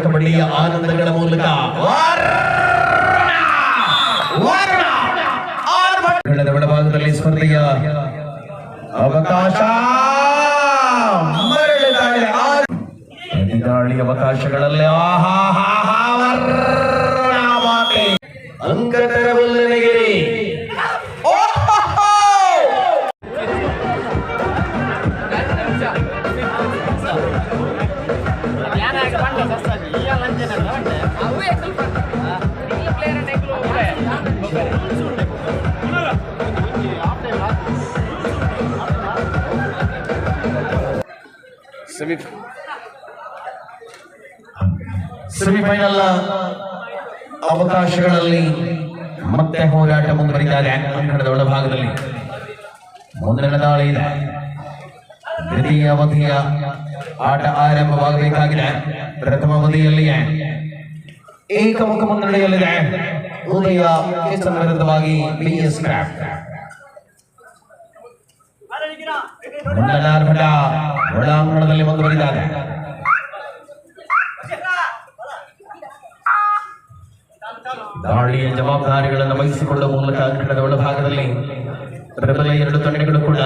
ಕಬಡ್ಡಿಯ ಆನಂದಗಳ ಮೂಲಕ ಕಳೆದ ಒಳಭಾಗದಲ್ಲಿ ಸ್ಪರ್ಧೆಯ ಅವಕಾಶ ಮರಳಿದ್ದಾರೆ ಆ- ಪ್ರತಿದಾಳಿ ಅವಕಾಶಗಳಲ್ಲಿ ಆಹಾಹಾಹಾ ವರ್ಣಾವಾತೆ. ಅಂಕ ಸೆಮಿಫೈನಲ್ ಅವಕಾಶಗಳಲ್ಲಿ ಮತ್ತೆ ಹೋರಾಟ ಮುಂದುವರಿದ್ದಾರೆ ಅಂಕಣದ ಒಳಭಾಗದಲ್ಲಿ ಮುಂದಿನ ದಾಳಿ ಇದೆ. ದ್ವಿತೀಯ ಅವಧಿಯ ಆಟ ಆರಂಭವಾಗಬೇಕಾಗಿದೆ. ಪ್ರಥಮ ಅವಧಿಯಲ್ಲಿಯೇ ಏಕಮುಖ ಮುನ್ನಡೆಯಲ್ಲಿದೆ. ಉದಯ ವಿರುದ್ಧವಾಗಿ ಬಿ ಎಸ್ ಕ್ರಾಫ್ಟ್ ಮುಂದಿನ ಆರ್ಭಟ ಒಳಾಂಗಣದಲ್ಲಿ ಮುಂದುವರಿದ್ದಾರೆ ದಾಳಿಯ ಜವಾಬ್ದಾರಿಗಳನ್ನು ವಹಿಸಿಕೊಳ್ಳುವ ಮೂಲಕ ಅಂಕಣದ ಒಳಭಾಗದಲ್ಲಿ ಪ್ರಬಲ ಎರಡು ತಂಡಗಳು ಕೂಡ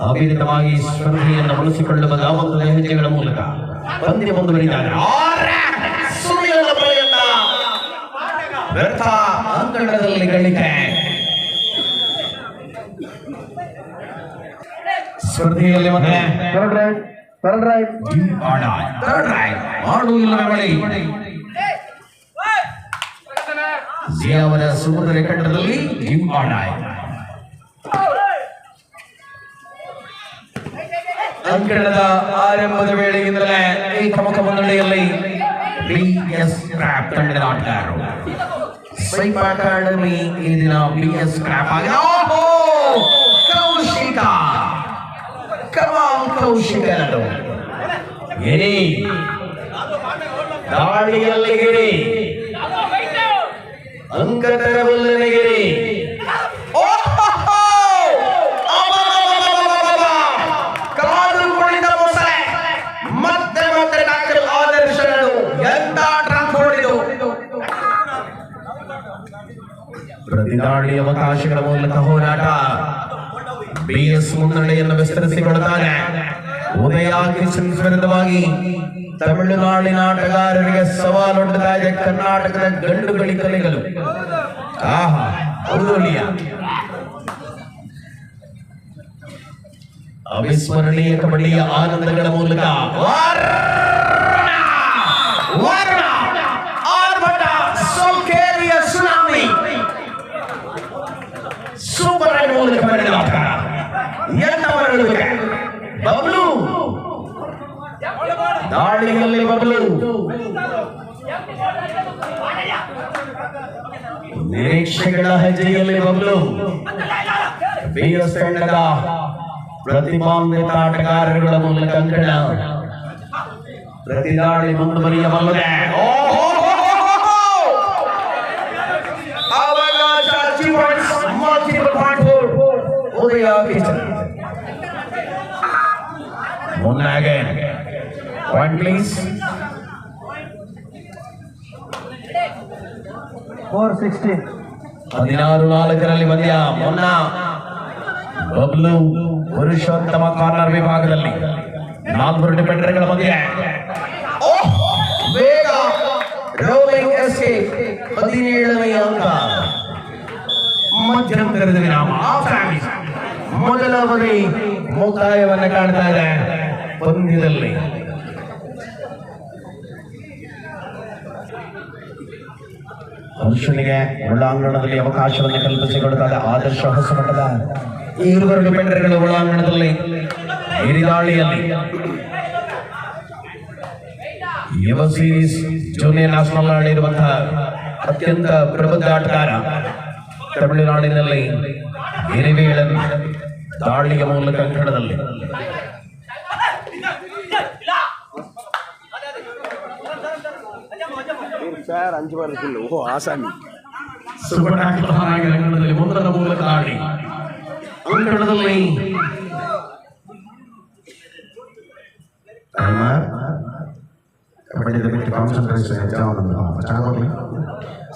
ಅವಿರತವಾಗಿ ಸ್ಪರ್ಧೆಯನ್ನು ಉಳಿಸಿಕೊಳ್ಳುವ ದಾವಂತದ ಹೆಜ್ಜೆಗಳ ಮೂಲಕ ಪಂದ್ಯ ಮುಂದುವರಿದ್ದಾರೆ. ವ್ಯರ್ಥ ಅಂಕಣದಲ್ಲಿ ಗಳಿಕೆ ಸ್ಪರ್ಧೆಯಲ್ಲಿ ಮತ್ತೆ ಥರ್ಡ್ ರೈಟ್ ಥರ್ಡ್ ರೈಟ್ ಆಡ. Third right. ಮಾಡು ಇಲ್ಲವೇ ಬಳಿ ಅವರ ಸುಮಧುರ ಕಂಡದಲ್ಲಿ ಗಿವ್ ಆಡಾಯ್ ಅಂಕಣದ ಆರಂಭದ ವೇಳೆಯಿಂದಲೇ ಏಕಮುಖ ಮುನ್ನಡೆಯಲ್ಲಿ ಬಿ ಎಸ್ ಕ್ರಾಪ್ ತಂಡದ ಆಟಗಾರರು ಸ್ವೈಪ್ ಅಕಾಡೆಮಿ ಈ ದಿನ ಬಿ ಎಸ್ ಕ್ರಾಪ್ ಆಗಿ ಓಹೋ! ಕೌಶಿಕ ಕಮಾಲ್ ಕೌಶಿಕನದು ಗಿರಿ ದಾಳಿಯಲ್ಲಿ ಗಿರಿ ಅಂಕ ತರಬಲ್ಲನಗಿರಿ ಕಾದು ಕುಳಿತ ಮೊಸಳೆ ಮತ್ತೆ ಮತ್ತೆ ಡಾಕ್ಟರ್ ಆದರ್ಶನದು ಎಂತ ಟ್ರಂಪ್ ಹೊಡೆದು ಪ್ರತಿದಾಳಿ ಅವಕಾಶಗಳ ಮೂಲಕ ಹೋರಾಟ. ಬಿಎಸ್ ಮುನ್ನಡೆಯನ್ನು ವಿಸ್ತರಿಸಿಕೊಳ್ಳುತ್ತಾರೆ ಉದಯ ಕಿಶನ್ಸ್ ವಿರುದ್ಧವಾಗಿ ತಮಿಳುನಾಡಿನ ಆಟಗಾರರಿಗೆ ಸವಾಲೊಡ್ಡುತ್ತಾ ಇದೆ ಕರ್ನಾಟಕದ ಗಂಡು ಗಳಿಕಲಿಗಲು ಆಹಾ ಹೌದೊಲಿಯ ಅವಿಸ್ಮರಣೀಯ ಕಬಡ್ಡಿಯ ಆನಂದಗಳ ಮೂಲಕ ವರ್ಣ! ವರ್ಣ! ಆರ್ಭಟ! ಸೌಕರ್ಯ ಸುನಾಮಿ ಸೂಪರ್ ಆಗಿ ಮೂಲಕ ಬರೆದ ಆಟಗಾರ ಎಂತ ಮರಳುವಿಕೆ ಬಬ್ಲು ದಾಳಿಯಲ್ಲಿ ಬಬ್ಲು ನಿರೀಕ್ಷೆಗಳ ಹೆಜ್ಜೆಯಲ್ಲಿ ಬಬ್ಲು ಬಿಎಸ್ ತಂಡದ ಪ್ರತಿಭಾನ್ವಿತ ಆಟಗಾರರುಗಳ ಮೂಲಕ ಅಂಕಣ ಪ್ರತಿದಾಳಿ ಮುಂದುವರಿಯಬಲ್ಲದೆ ಅವಕಾಶ achievements, multiple point four. ಉದಯ ಕಿಚನ್ ಮುನ್ನಾಗೆ. ಪಾಯಿಂಟ್ ಪ್ಲೀಸ್ ಫೋರ್ ಸಿಕ್ಸ್ಟಿ ಹದಿನಾರು ನಾಲ್ಕರಲ್ಲಿ ಪಂದ್ಯ ಮೊನ್ನ. ಬಬ್ಲು ಪುರುಷೋತ್ತಮ ಕಾರ್ನರ್ ವಿಭಾಗದಲ್ಲಿ. ನಾಲ್ವರು ಡಿಫೆಂಡರ್ಗಳ ಮಧ್ಯೆ! ಬೇಗ. ರೋಲಿಂಗ್ ಎಸ್ಕೇಪ್ ಹದಿನೇಳನೆಯ ಅಂಕ. ಮಧ್ಯಂತರದ ವಿರಾಮ ಆಫ್ ಟೈಮ್. ಮೊದಲ ಅವಧಿ ಮುಕ್ತಾಯವನ್ನ ಕಾಣ್ತಾ ಇದೆ. ಪಂದ್ಯದಲ್ಲಿ ಹರ್ಷನಿಗೆ ಒಳಾಂಗಣದಲ್ಲಿ ಅವಕಾಶವನ್ನು ಕಲ್ಪಿಸಿಕೊಡುತ್ತಾರೆ ಆದರ್ಶ ಹೊಸಮಠದ ಈ ಇರುವರು ಡಿಫೆಂಡರ್ಗಳು ಒಳಾಂಗಣದಲ್ಲಿ ಹಿರಿದಾಳಿಯಲ್ಲಿ ಯುವ ಸೀರೀಸ್ ಜೂನಿಯರ್ ನ್ಯಾಷನಲ್ ಆಡಿರುವಂತಹ ಅತ್ಯಂತ ಪ್ರಬುದ್ಧ ಆಟಗಾರ ತಮಿಳುನಾಡಿನಲ್ಲಿ ಹಿರಿವೇಳನ್ನು ದಾಳಿಯ ಮೂಲಕ ಅಂಕಣದಲ್ಲಿ சார் அஞ்சு பார் இருக்குல்ல ஓ ஆசாமி ಸುವರ್ಣಾಕ್ಷರವಾಗಿ ರಂಗಣದಲ್ಲಿ ಮುಂದರ ಮೂಲಕ ದಾಳಿ ಅಂಕಣದಲ್ಲಿ ಟೈಮರ್ ಕಬಡ್ಡಿ ಬಿಟ್ಟು ಕಾನ್ಸಂಟ್ರೇಷನ್ ಚೆನ್ನಾಗಿ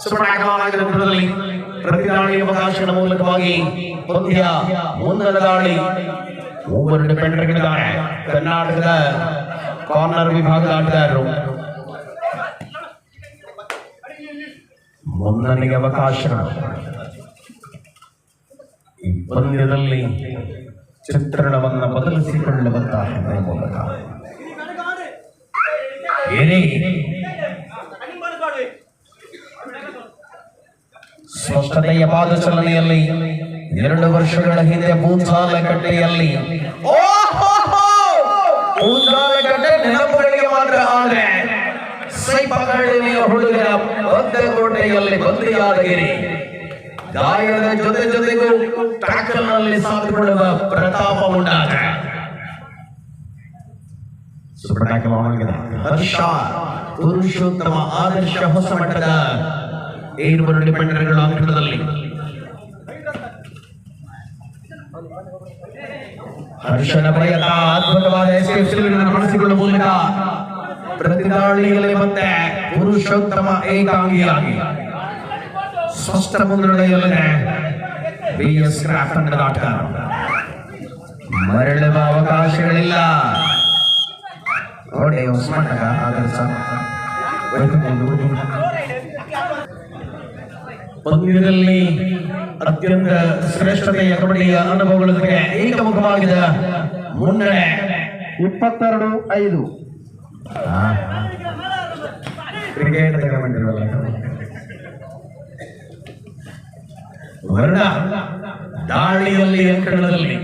ಸುಬ್ರಹ್ಮಣ್ಯದಲ್ಲಿ ಪ್ರತಿ ದಾಳಿ ಅವಕಾಶದ ಮೂಲಕವಾಗಿ ಪಂದ್ಯ ಮುಂದಿನ ದಾಳಿ ಮೂವರು ಡಿಪೆಂಡರ್ಗಳಿದ್ದಾರೆ ಕರ್ನಾಟಕದ ಕಾರ್ನರ್ ವಿಭಾಗದ ಆಟಗಾರರು ಮುಂದನಿಗೆ ಅವಕಾಶ. ಈ ಪಂದ್ಯದಲ್ಲಿ ಚಿತ್ರಣವನ್ನು ಬದಲಿಸಿಕೊಳ್ಳುವಂತಹ ಮೂಲಕ. ಏನೇ ಪಾದಚಲನೆಯಲ್ಲಿ ಎರಡು ವರ್ಷಗಳ ಹಿಂದೆ ಬೂಂಸಾಲಕಟ್ಟೆಯಲ್ಲಿ ಬೂಂಸಾಲಕಟ್ಟೆ ಸೈಪಕರಣಿಯ ಹುಡುಗರ ಬದ್ದಕೋಟೆಯಲ್ಲಿ ಬಂದಿಯಾದಗಿರಿ. ಗಾಯದ ಜೊತೆ ಜೊತೆಗೂ ಟ್ಯಾಕಲ್ನಲ್ಲಿ ಸಾಧಿಕೊಳ್ಳುವ ಪ್ರತಾಪ ಉಂಟಾದ. ಸೂಪರ್ ಟ್ಯಾಕಲ್ ಆಗಿದೆ ಹರ್ಷ, ಪುರುಷೋತ್ತಮ ಆದರ್ಶ ಹೊಸ ಮಟ್ಟದ ಏಳುವರು ಡಿಪೆಂಡರ್ಗಳ ಅಂಕಣದಲ್ಲಿ ಹರ್ಷನ ಪ್ರಯತ್ನ ಅದ್ಭುತವಾದ ಎಸ್ಕೇಪ್ ಬಳಸಿಕೊಳ್ಳುವ ಮೂಲಕ ಪ್ರತಿದಾಳಿಯಲ್ಲಿ ಮತ್ತೆ ಪುರುಷೋತ್ತಮ ಏಕಾಂಗಿಯಾಗಿ. ಸ್ಪಷ್ಟ ಮುನ್ನಡೆಯಲ್ಲಿದೆ ಬಿ ಎಸ್ ಕ್ರಾಫ್ಟ್ ತಂಡದ ಆಟಗಾರ. ಮರಳುವ ಅವಕಾಶಗಳಿಲ್ಲ. ನೋಡಿ ಉಸ್ಮಾನಗ ಆದರ್ಶ ಪಂದ್ಯದಲ್ಲಿ ಅತ್ಯಂತ ಶ್ರೇಷ್ಠತೆಯ ಕಬಡ್ಡಿಯ ಅನುಭವಗಳ ಜೊತೆಗೆ ಏಕಮುಖವಾಗಿದ ಮುನ್ನಡೆ. ಇಪ್ಪತ್ತೆರಡು ಐದು. ಕ್ರಿಕೆಟ್ ತಗೊಂಡಿರಲ್ಲ ವರ್ಣ ದಾಳಿಯಲ್ಲಿ ಅಂಕಣದಲ್ಲಿ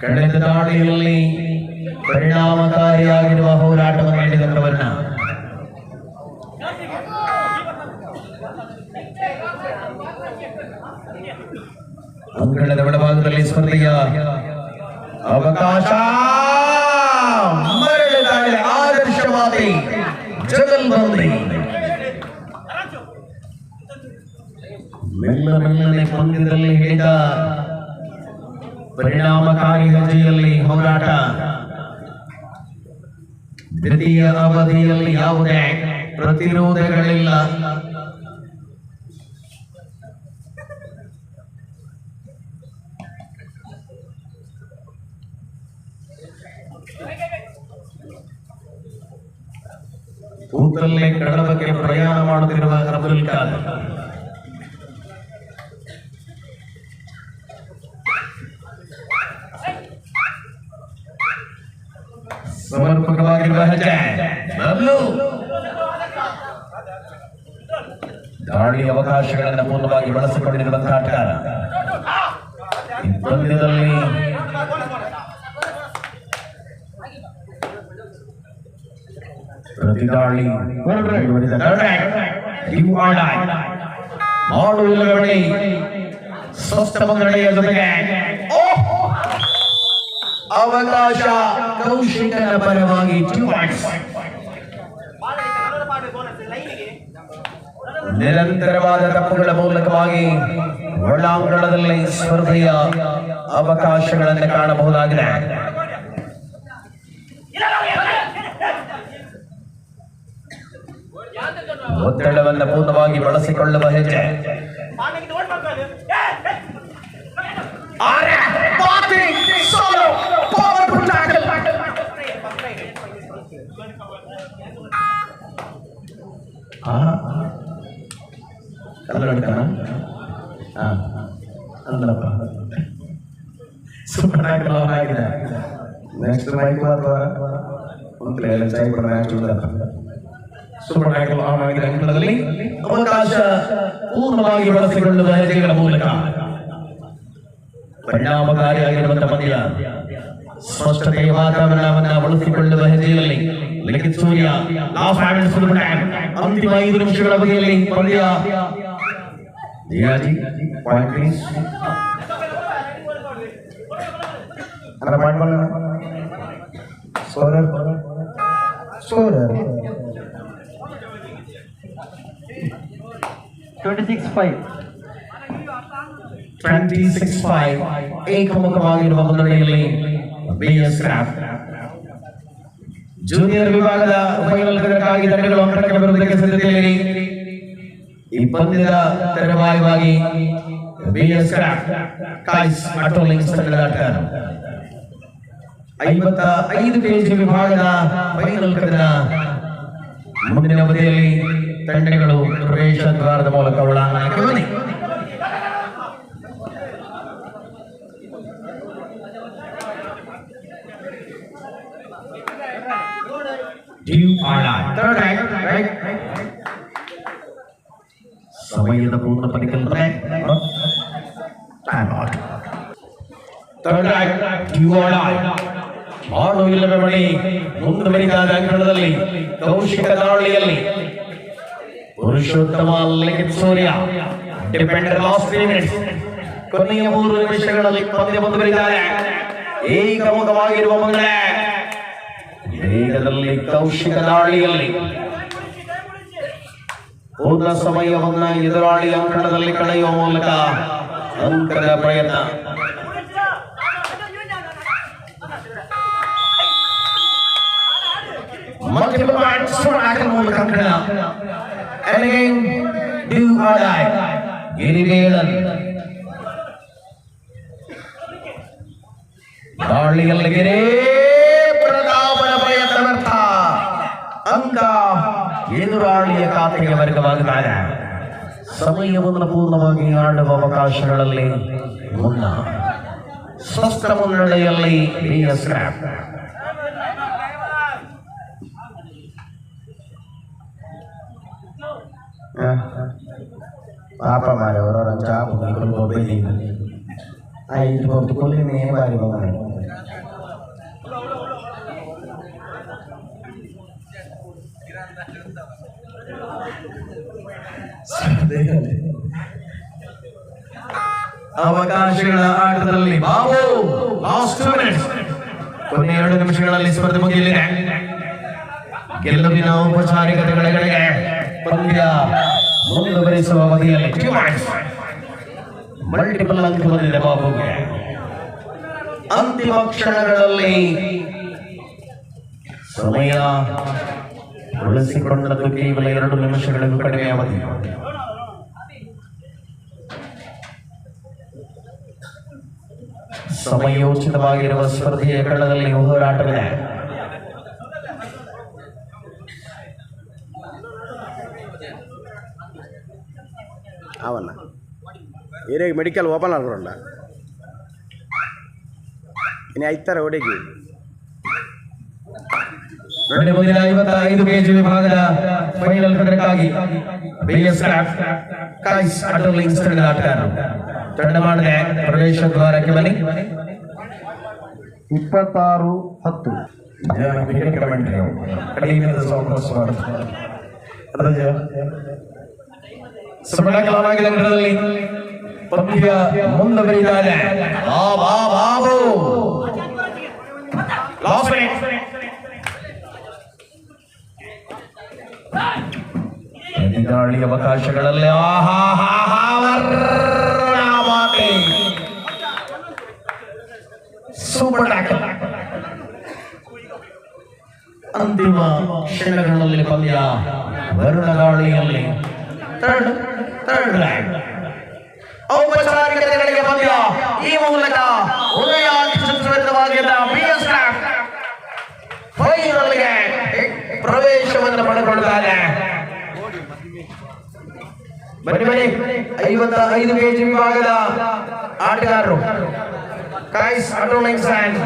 ಕಳೆದ ದಾಳಿಯಲ್ಲಿ ಪರಿಣಾಮಕಾರಿಯಾಗಿರುವ ಹೋರಾಟವನ್ನು ನೀಡಿದಂತ ವರ್ಣ ಅಂಕಣದ ಒಳಭಾಗದಲ್ಲಿ ಸ್ಪರ್ಧೆಯ ಅವಕಾಶ ಮರಳಿದ್ದಾರೆ ಆದರ್ಶವಾದಿ ಜಗಲ್ಬಂದಿ ಮೆಲ್ಲ ಮೆಲ್ಲನೆ ಪಂದ್ಯದಲ್ಲಿ ಹಿಡಿದ ಪರಿಣಾಮಕಾರಿ ಹೆಜ್ಜೆಯಲ್ಲಿ ಹೋರಾಟ. ದ್ವಿತೀಯ ಅವಧಿಯಲ್ಲಿ ಯಾವುದೇ ಪ್ರತಿರೋಧಗಳಿಲ್ಲ. ಕೂತಲ್ಲೇ ಕಡಲಕ್ಕೆ ಪ್ರಯಾಣ ಮಾಡುತ್ತಿರುವ ಅಬ್ದುಲ್ ಕಲಾಂ. ಸಮರ್ಪಕವಾಗಿರುವ ಹೆಜ್ಜೆ ಬಬ್ಲು. ದಾಳಿ ಅವಕಾಶಗಳನ್ನು ಪೂರ್ಣವಾಗಿ ಬಳಸಿಕೊಂಡಿರುವಂತಹ ಆಟಗಾರ ಪಂದ್ಯದಲ್ಲಿ ಪ್ರತಿದಾಳಿ right. ಮಾಡುವುದರಲ್ಲಿ ಸ್ವಸ್ಥ ಮುನ್ನಡೆಯ ಜೊತೆಗೆ. ಅವಕಾಶ ಕೌಶಿಕನ ಪರವಾಗಿ. ನಿರಂತರವಾದ ತಪ್ಪುಗಳ ಮೂಲಕವಾಗಿ ಒಳಾಂಗಣದಲ್ಲಿ ಸ್ಪರ್ಧೆಯ ಅವಕಾಶಗಳನ್ನು ಕಾಣಬಹುದಾಗಿದೆ. ಒತ್ತಡವನ್ನು ಪೂರ್ಣವಾಗಿ ಬಳಸಿಕೊಳ್ಳುವ ಹೆಜ್ಜೆ ಆರೆ, batting, solo, powerful tackle. ಆ, ಕನ್ನಡಕನ? ಆ, ಅಲ್ಲಪ್ಪ ಸೂಪರ್ ಟ್ಯಾಕಲ್ ಆಗಿದೆ ನೆಕ್ಸ್ಟ್ ಮೈಕ್ ಅಥವಾ ಒಂದು ಪ್ಲೇಯರ್ ಜೈ ಸೂಪರ್ ಟ್ಯಾಕಲ್ ಆಗಿದೆ ಅಂಕಣದಲ್ಲಿ ಅವಕಾಶ ಪೂರ್ಣವಾಗಿ ಬಳಸಿಕೊಳ್ಳುವ ಹೆಜ್ಜೆಗಳ ಮೂಲಕ ಪರಿಣಾಮಕಾರಿಯಾಗಿರುವಂತಹ ಪಂದ್ಯ ಸ್ಪಷ್ಟತೆಯ ವಾತಾವರಣವನ್ನ ಬಳಸಿಕೊಳ್ಳುವ ಹೆಜ್ಜೆಯಲ್ಲಿ ಲಿಖಿತ್ ಸೂರ್ಯ ಲಾಸ್ಟ್ ಹ್ಯಾಂಡ್ ಸುಲಭ ಅಂತಿಮ ಐದು ನಿಮಿಷಗಳ ಅವಧಿಯಲ್ಲಿ ಪಂದ್ಯ ದಿಯಾಜಿ ಪಾಯಿಂಟ್ ಪ್ಲೀಸ್ ಅಲ್ಲ ಪಾಯಿಂಟ್ ಮಾಡೋಣ scorer scorer twenty six five twenty six five BS ಕ್ರಾಫ್ಟ್ ಜೂನಿಯರ್ ವಿಭಾಗದ ಫೈನಲ್ ಪಂದ್ಯಕ್ಕಾಗಿ ತಂಡಗಳು ಅಂಕಣಕ್ಕೆ ಬರುವುದಕ್ಕೆ ಸಿದ್ಧತೆಯಲ್ಲಿ ಈ ಪಂದ್ಯದ ಕ್ರಾಫ್ಟ್ ಐದು ವಿಭಾಗದ ಫೈನಲ್ ಕದನ ಮುಂದಿನ ಅವಧಿಯಲ್ಲಿ ತಂಡಗಳು ಪ್ರವೇಶ ದ್ವಾರದ ಮೂಲಕ ಒಳಾಂಗಣಕ್ಕೆ ಬನ್ನಿ. ಸಮಯದ ಪೂರ್ಣ ಪರಿಕಲ್ಪನೆ. ಮಾಡು ಇಲ್ಲವೇ ಮಣಿ ಮುಂದುವರಿದಾದ ಅಂಕಣದಲ್ಲಿ ಕೌಶಿಕ ದಾಳಿಯಲ್ಲಿ Purushottam Likhith Surya defender last three minutes ಕೊನೆಯ ಮೂರು ನಿಮಿಷಗಳಲ್ಲಿ ಪಂದ್ಯ ಮುಂದುವರಿದ್ದಾರೆ ಏಕಮುಖವಾಗಿರುವ ಮುಂದೆ ವೇಗದಲ್ಲಿ ಕೌಶಿಕ ದಾಳಿಯಲ್ಲಿ ಪೂರ್ಣ ಸಮಯವನ್ನ ಎದುರಾಳಿ ಅಂಕಣದಲ್ಲಿ ಕಳೆಯುವ ಮೂಲಕ ಅಂಕದ ಪ್ರಯತ್ನ multiple points for Akamul Kankana. And again, do or die. ಗಿರಿವೇಲನ್ ದಾಳಿಯಲ್ಲಿ ಗಿರೇ ಪ್ರತಾಪನ ಪ್ರಯತ್ನ ವ್ಯರ್ಥ ಅಂಕ ಎದುರಾಳಿಯ ಖಾತೆಗೆ ವರ್ಗವಾಗುತ್ತಾರೆ ಸಮಯವನ್ನು ಪೂರ್ಣವಾಗಿ ಆಡುವ ಅವಕಾಶಗಳಲ್ಲಿ ಮುನ್ನ ಸ್ವಸ್ಥ ಮುನ್ನಡೆಯಲ್ಲಿ ಬಿ ಎಸ್ ಪಾಪ ಮಾರೆ ಅವರವರ ಚಾಪು ಸ್ವಲ್ಪ ಬೆಳಿ ಐದು ಹೊತ್ತು ಕೊಲ್ಲಿನೇ ಬಾರಿ ಮಾರೆ ಅವಕಾಶಗಳ ಆಟದಲ್ಲಿ ಬಾಬು ಲಾಸ್ಟ್ ಟೂ ಮಿನಿಟ್ಸ್ ಕೊನೆ ಎರಡು ನಿಮಿಷಗಳಲ್ಲಿ ಸ್ಪರ್ಧೆ ಮುಗಿಯಲಿದೆ ಗೆಲುವಿನ ಔಪಚಾರಿಕತೆಗಳಿಗೆ ಪಂದ್ಯ ಮುಂದುವರಿಸುವ ಅವಧಿಯಲ್ಲಿ ಮಲ್ಟಿಪಲ್ ಅಂಕ ಬಂದಿದೆ ಬಾಬುಗೆ. ಅಂತಿಮ ಕ್ಷಣಗಳಲ್ಲಿ ಸಮಯ ಉಳಿಸಿಕೊಂಡದ್ದು ಕೇವಲ ಎರಡು ನಿಮಿಷಗಳಿಗೂ ಕಡಿಮೆ ಅವಧಿ. ಸಮಯೋಚಿತವಾಗಿರುವ ಸ್ಪರ್ಧೆಯ ಕಣದಲ್ಲಿ ಹೋರಾಟವಿದೆ. ಅವನ್ನ ಏರಿಯಾಗೆ ಮೆಡಿಕಲ್ ಓಪನ್ ಆಗ್ಬಿಡೋಣ ಇನ್ನು ಐತಾರ ಹುಡುಗಿ. ನೋಡಿ ಮುಂದಿನ ಐವತ್ತೈದು ಕೆಜಿ ವಿಭಾಗದ ಫೈನಲ್ ಬಿಎಸ್ ಕ್ರಾಫ್ಟ್ ತಂಡದ ಆಟಗಾರರು ಪ್ರವೇಶ ದ್ವಾರಕ್ಕೆ ಬನ್ನಿ. ಇಪ್ಪತ್ತಾರು ಹತ್ತು. ಕಮೆಂಟ್ರಿ ಕಡಿಮೆ ಸಾವಕಾಶ ಮಾಡುತ್ತಾರೆ ಕಲಾವಿದ ಅಂಕಣದಲ್ಲಿ ಪಂದ್ಯ ಮುಂದುವರಿದಾನೆ ಆ ಬಾ ಬಾಬು ಲಾಸ್ಟ್ ಮಿನಿಟ್ ಎದುರಾಳಿ ಅವಕಾಶಗಳಲ್ಲಿ ಸೂಪರ್ ಟ್ಯಾಕಲ್ ಅಂತಿಮ ಕ್ಷಣಗಳಲ್ಲಿ ಪಂದ್ಯ. ವರುಣಗಾಳಿಯಲ್ಲಿ ಥರ್ಡ್. ಥರ್ಡ್ ಔಪಚಾರಿಕತೆಗಳಿಗೆ ಈ ಮೂಲಕ ಉದಯಾಗಿದ್ದ ಬಿಎಸ್ ಕ್ರಾಫ್ಟ್ ಫೈನಲ್ಗೆ ಪ್ರವೇಶವನ್ನು ಪಡೆದುಕೊಳ್ಳುತ್ತಾರೆ ಬನ್ನಿ ಬನ್ನಿ. ಐವತ್ತ ಐದು ಕೆಜಿ ವಿಭಾಗದ ಆಟಗಾರರು. Guys ಆಟೋನಿಕ್ಸ್ and